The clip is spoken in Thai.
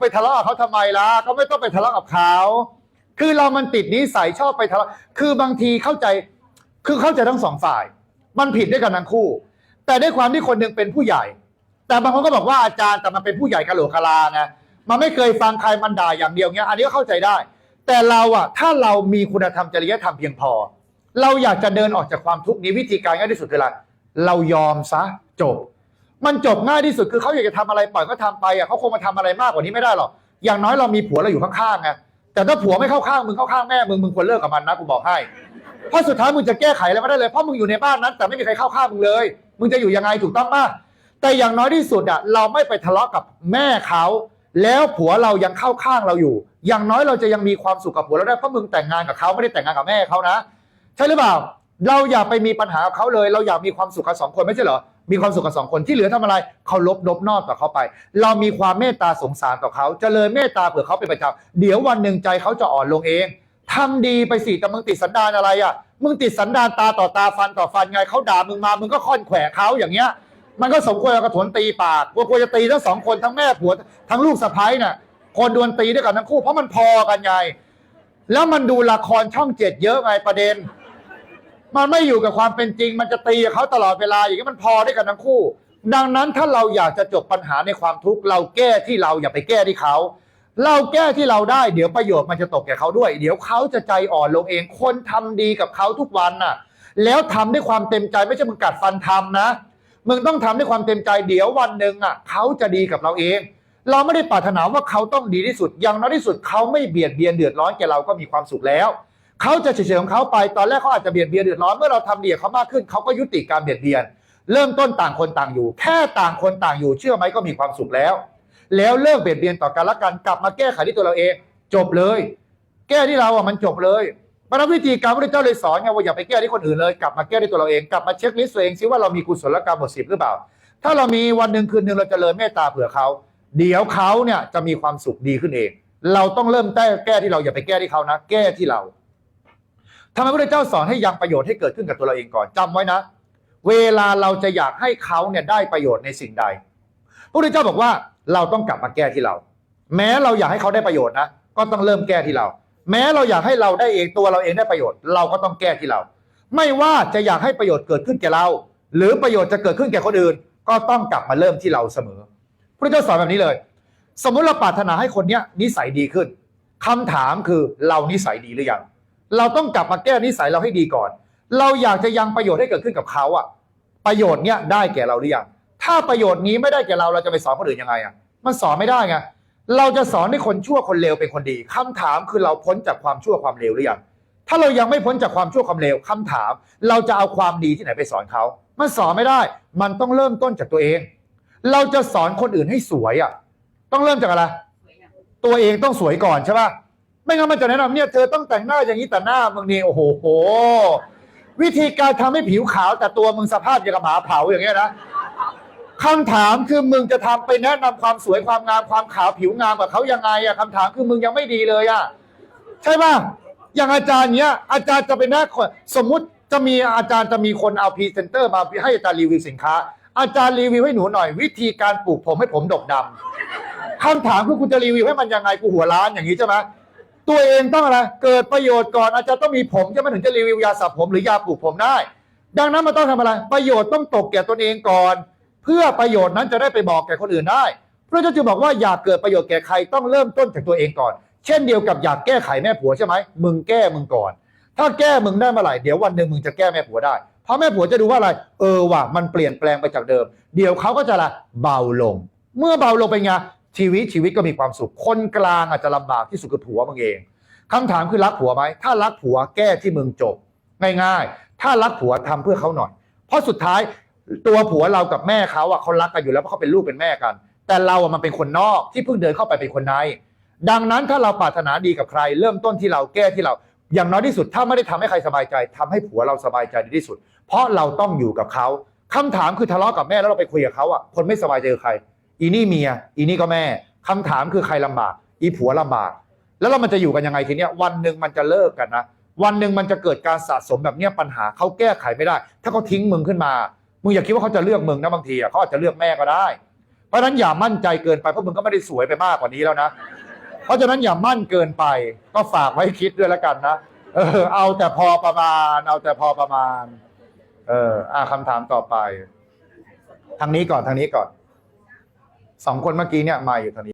ไปทะเลาะกับเขาทำไมล่ะก็ไม่ต้องไปทะเลาะกับเขาคือเรามันติดนิสัยชอบไปทะเลาะคือบางทีเข้าใจคือเข้าใจทั้งสองฝ่าย มันผิดด้วยกันทั้งคู่ แต่ด้วยความที่คนหนึ่งเป็นผู้ใหญ่ แต่บางคนก็บอกว่าอาจารย์แต่มันเป็นผู้ใหญ่กะโหลกกะลาไงมันไม่เคยฟังใครมันด่าอย่างเดียวเงี้ยอันนี้ก็เข้าใจได้ แต่เราอะถ้าเรามีคุณธรรมจริยธรรมเพียงพอ เราอยากจะเดินออกจากความทุกข์นี้วิธีการง่ายที่สุดคืออะไรเรายอมซะจบ มันจบง่ายที่สุดคือเขาอยากจะทำอะไรปล่อยก็ทำไปอะเขาคงมาทำอะไรมากกว่านี้ไม่ได้หรอกอย่างน้อยเรามีผัวเราอยู่ข้างๆไงแต่ถ้าผัวไม่เข้าข้างมึงเข้าข้างแม่มึงมึงควรเลิกกับมันนะกูบอกให้เพราะสุดท้ายมึงจะแก้ไขอะไรไม่ได้เลยเพราะมึงอยู่ในบ้านนั้น แต่ไม่มีใครเข้าข้างมึงเลย มึงจะอยู่ยังไงถูกต้องป่ะแต่อย่างน้อยที่สุดอะเราไม่ไปทะเลาะกับแม่เขาแล้วผัวเรายังเข้าข้างเราอยู่ อย่างน้อยเราจะยังมีความสุขกับผัวเราได้เพราะมึงแต่งงานกับเขาไม่ได้แต่งงานกับแม่เขานะ ใช่หรือเปล่า เราอย่าไปมีปัญหากับเขาเลย เราอยากมีความสุขกับสองคนไม่ใช่เหรอ มีความสุขกับสองคนที่เหลือทำอะไรเขาลบนบนอกต่อเขาไป เรามีความเมตตาสงสารต่อเขาเจริญเมตตาเผื่อเขาเป็นประจำเดี๋ยววันหนึ่งใจเขาจะอ่อนลงเองทำดีไปสิแต่มึงติดสันดานอะไรอะมึงติดสันดานตาต่อตาฟันต่อฟันไงเขาด่ามึงมามึงก็ค่อนแขวะเขาอย่างเงี้ย มันก็สมควรกระถนตีปากควรควรจะตีทั้งสองคนทั้งแม่ผัวทั้งลูกสะใภ้น่ะคนดวลตีด้วยกันทั้งคู่เพราะมันพอกันไงแล้วมันดูละครช่องเจ็ดเยอะไงประเด็น มันไม่อยู่กับความเป็นจริง มันจะตีกับเขาตลอดเวลาอย่างนี้มันพอได้กันทั้งคู่ ดังนั้นถ้าเราอยากจะจบปัญหาในความทุกข์เราแก้ที่เราอย่าไปแก้ที่เขา เราแก้ที่เราได้เดี๋ยวประโยชน์มันจะตกแก่เขาด้วย เดี๋ยวเขาจะใจอ่อนลงเอง คนทำดีกับเขาทุกวันน่ะ แล้วทำด้วยความเต็มใจไม่ใช่มึงกัดฟันทำนะมึงต้องทำด้วยความเต็มใจเดี๋ยววันหนึ่งอะเขาจะดีกับเราเอง เราไม่ได้ปรารถนาว่าเขาต้องดีที่สุดอย่างน้อยที่สุดเขาไม่เบียดเบียนเดือดร้อนแก่เราก็มีความสุขแล้ว เขาจะเฉยๆของเขาไปตอนแรกเขาอาจจะเบียดเบียนเดือดร้อนเมื่อเราทำดีกับเขามากขึ้นเขาก็ยุติการเบียดเบียน เริ่มต้นต่างคนต่างอยู่ แค่ต่างคนต่างอยู่ เชื่อไหมก็มีความสุขแล้ว แล้วเลิกเบียดเบียนต่อกันละกันกลับมาแก้ไขที่ตัวเราเอง จบเลย แก้ที่เราอะมันจบเลยเพราะวิธีการพระพุทธเจ้าเลยสอนไงว่าอย่าไปแก้ที่คนอื่นเลยกลับมาแก้ที่ตัวเราเองกลับมาเช็คลิสต์ตัวเองซิว่าเรามีกุศลกรรมหมดสิบหรือเปล่า ถ้าเรามีวันหนึ่งคืนหนึ่งเราจะเจริญเมตตาเผื่อเขาเดี๋ยวเขาเนี่ยจะมีความสุขดีขึ้นเอง เราต้องเริ่มแก้แก้ที่เราอย่าไปแก้ที่เขานะ แก้ที่เรา ทำไมพระเจ้าสอนให้ยังประโยชน์ให้เกิดขึ้นกับตัวเราเองก่อนจำไว้นะ เวลาเราจะอยากให้เขาเนี่ยได้ประโยชน์ในสิ่งใดพระเจ้าบอกว่าเราต้องกลับมาแก้ที่เรา แม้เราอยากให้เขาได้ประโยชน์นะก็ต้องเริ่มแก้ที่เรา แม้เราอยากให้เราได้เองตัวเราเองได้ประโยชน์ เราก็ต้องแก้ที่เรา ไม่ว่าจะอยากให้ประโยชน์เกิดขึ้นแก่เรา หรือประโยชน์จะเกิดขึ้นแก่คนอื่น ก็ต้องกลับมาเริ่มที่เราเสมอ พระเจ้าสอนแบบนี้เลย สมมุติเราปรารถนาให้คนเนี้ยนิสัยดีขึ้นคำถามคือเรานิสัยดีหรือยัง เราต้องกลับมาแก้นิสัยเราให้ดีก่อน เราอยากจะยังประโยชน์ให้เกิดขึ้นกับเขาอะประโยชน์เนี้ยได้แก่เราหรือยังถ้าประโยชน์นี้ไม่ได้แก่เราเราจะไปสอนคนอื่นยังไงอะมันสอนไม่ได้ไงเราจะสอนให้คนชั่วคนเลวเป็นคนดีคำถามคือเราพ้นจากความชั่วความเลวหรือยังถ้าเรายังไม่พ้นจากความชั่วความเลวคำถาม เราจะเอาความดีที่ไหนไปสอนเขา มันสอนไม่ได้ มันต้องเริ่มต้นจากตัวเอง เราจะสอนคนอื่นให้สวยอะ ต้องเริ่มจากอะไร ตัวเองต้องสวยก่อนใช่ป่ะ ไม่งั้นมันจะแนะนำเนี่ยเธอต้องแต่งหน้าอย่างนี้แต่หน้ามึงนี่โอ้โหโห วิธีการทำให้ผิวขาวแต่ตัวมึงสภาพอย่างกับหมาเผาอย่างเงี้ยนะคำถามคือมึงจะทำไปแนะนำความสวยความงามความขาวผิวงามกับเขายังไงอะคำถามคือมึงยังไม่ดีเลยอะใช่ป่ะอย่างอาจารย์เนี้ย อาจารย์จะเป็นหน้าคนสมมุติจะมีอาจารย์จะมีคนเอาพรีเซนเตอร์มาให้อาจารย์รีวิวสินค้า อาจารย์รีวิวให้หนูหน่อย วิธีการปลูกผมให้ผมดกดำคำถามคือคุณจะรีวิวให้มันยังไงกูหัวล้านอย่างนี้ใช่ไหม ตัวเองต้องอะไร เกิดประโยชน์ก่อนอาจารย์ต้องมีผมจะมาถึงจะรีวิวยาสระผมหรือยาปลูกผมได้ ดังนั้นมันต้องทำอะไร ประโยชน์ต้องตกแก่ตนเองก่อน เพื่อประโยชน์นั้นจะได้ไปบอกแก่คนอื่นได้พระเจ้าจึงบอกว่าอยากเกิดประโยชน์แก่ใครต้องเริ่มต้นจากตัวเองก่อน เช่นเดียวกับอยากแก้ไขแม่ผัวใช่ไหมมึงแก้มึงก่อน ถ้าแก้มึงได้เมื่อไหร่เดี๋ยววันหนึ่งมึงจะแก้แม่ผัวได้ เพราะแม่ผัวจะดูว่าอะไร เออว่ะมันเปลี่ยนแปลงไปจากเดิม เดี๋ยวเขาก็จะละเบาลง เมื่อเบาลงไปไง ชีวิตชีวิตก็มีความสุข คนกลางอาจจะลำบากที่สุดคือผัวมึงเองคำถามคือรักผัวไหมถ้ารักผัวแก้ที่มึงจบ ง่ายๆ ถ้ารักผัวทำเพื่อเขาหน่อย เพราะสุดท้ายตัวผัวเรากับแม่เขาอะเขารักกันอยู่แล้วเพราะเขาเป็นลูกเป็นแม่กัน แต่เราอะมันเป็นคนนอกที่เพิ่งเดินเข้าไปเป็นคนใน ดังนั้นถ้าเราปรารถนาดีกับใคร เริ่มต้นที่เราแก้ที่เรา อย่างน้อยที่สุดถ้าไม่ได้ทำให้ใครสบายใจทำให้ผัวเราสบายใจดีที่สุด เพราะเราต้องอยู่กับเขาคำถามคือทะเลาะกับแม่แล้วเราไปคุยกับเขาอะคนไม่สบายใจคือใคร อีนี่เมีย อีนี่ก็แม่ คำถามคือใครลำบาก อีผัวลำบาก แล้วเรามันจะอยู่กันยังไงทีเนี้ยวันหนึ่งมันจะเลิกกันนะวันหนึ่งมันจะเกิดการสะสมแบบเนี้ยปัญหาเขาแก้ไขไม่ได้ ถ้าเขาทิ้งมึงขึ้นมา มึงอย่าคิดว่าเขาจะเลือกมึงนะบางทีอะเขาอาจจะเลือกแม่ก็ได้ เพราะฉะนั้นอย่ามั่นใจเกินไปเพราะมึงก็ไม่ได้สวยไปมากกว่านี้แล้วนะ เพราะฉะนั้นอย่ามั่นเกินไป ก็ฝากไว้คิดด้วยแล้วกันนะเออเอาแต่พอประมาณ เอาแต่พอประมาณ เอออ่าคำถามต่อไป ทางนี้ก่อนทางนี้ก่อน สองคนเมื่อกี้เนี่ยมาอยู่ตรงนี้